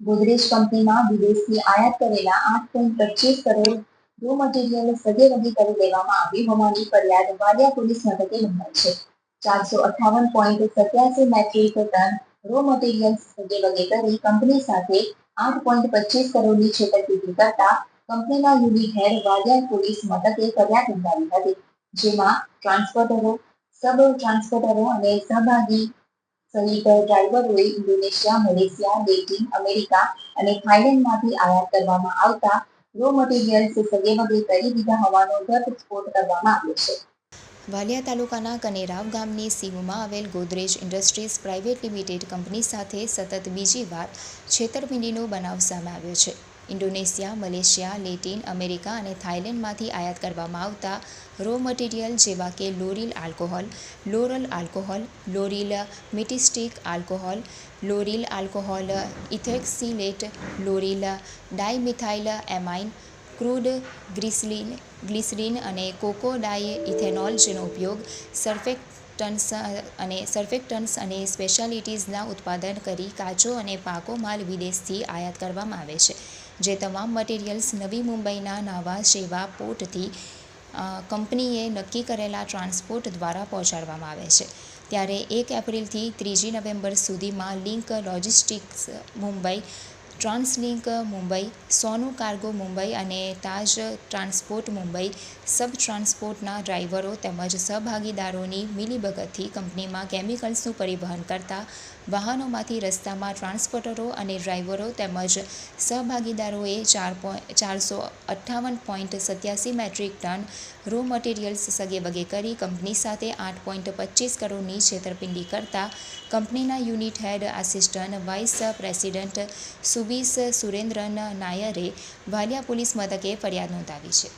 ગોદરેજ કંપનીમાં વિદેશથી આયાત કરેલા આઠ પોઈન્ટ પચીસ કરોડ રો મટીરિયલ સગેવગે કરી લેવામાં આવી હોવાની ફરિયાદ વાલિયા પોલીસ મથકે નોંધાઈ છે. ચારસો અઠ્ઠાવન પોઈન્ટ સત્યાસી મેટ્રિક ટન રો મટીરિયલ સજેવગી કરી કંપની સાથે આઠ પોઈન્ટ પચીસ કરોડની છેતરપિંડી કરતા કંપનીના યુનિટ હેડ વાલિયા પોલીસ મથકે ફરિયાદ નોંધાવી હતી, જેમાં ટ્રાન્સપોર્ટરો, સબ ટ્રાન્સપોર્ટરો અને સહભાગી સહિત ડ્રાઈવરોએ ઇન્ડોનેશિયા, મલેશિયા લેટિન અમેરિકા અને થાઇલેન્ડમાંથી આયાત કરવામાં આવતા રો મટીરિયલ્સ સગેવગે કરી દીધા હોવાનો ઘટસ્ફોટ કરવામાં આવ્યો છે. વાલિયા તાલુકાના કનેરાવ ગામની સીમમાં આવેલ Godrej industries private limited company સાથે સતત બીજી વાર છેતરપિંડીનો બનાવ સામે આવ્યો છે. ઇન્ડોનેશિયા, મલેશિયા, લેટિન, અમેરિકા અને થાઇલેન્ડમાંથી આયાત કરવામાં આવતા રો મટીરિયલ જેવા કે lauryl alcohol, lauryl alcohol, lauryl myristyl alcohol, lauryl alcohol ethoxylate, lauryl dimethyl amine, crude glycerin, glycerin અને કોકો ડાય ઇથેનોલ જેનો ઉપયોગ સર્ફેક્ટન્સ અને સર્ફેક્ટન્સ અને સ્પેશિયાલિટીઝના ઉત્પાદન કરી કાચો અને પાકો માલ વિદેશથી આયાત કરવામાં આવે છે. જે તમામ મટીરિયલ્સ નવી મુંબઈના નાવા સેવા પોર્ટથી કંપનીએ નક્કી કરેલા ટ્રાન્સપોર્ટ દ્વારા પહોંચાડવામાં આવે છે. ત્યારે એક એપ્રિલથી ત્રીજી નવેમ્બર સુધીમાં Link Logistics Mumbai Translink Mumbai, Sonu Cargo Mumbai અને તાજ ટ્રાન્સપોર્ટ મુંબઈ સબ ટ્રાન્સપોર્ટના ડ્રાઈવરો તેમજ સહભાગીદારોની મિલીભગતથી કંપનીમાં કેમિકલ્સનું પરિવહન કરતા વાહનોમાંથી રસ્તામાં ટ્રાન્સપોર્ટરો અને ડ્રાઈવરો તેમજ સહભાગીદારોએ ચાર ચારસો અઠ્ઠાવન પોઈન્ટ સત્યાસી મેટ્રિક ટન રો મટીરિયલ્સ સગેવગે કરી કંપની સાથે આઠ પોઈન્ટ પચીસ કરોડની છેતરપિંડી કરતા કંપનીના unit head assistant vice president Subish Surendran નાયરે Valia police મથકે ફરિયાદ નોંધાવી છે.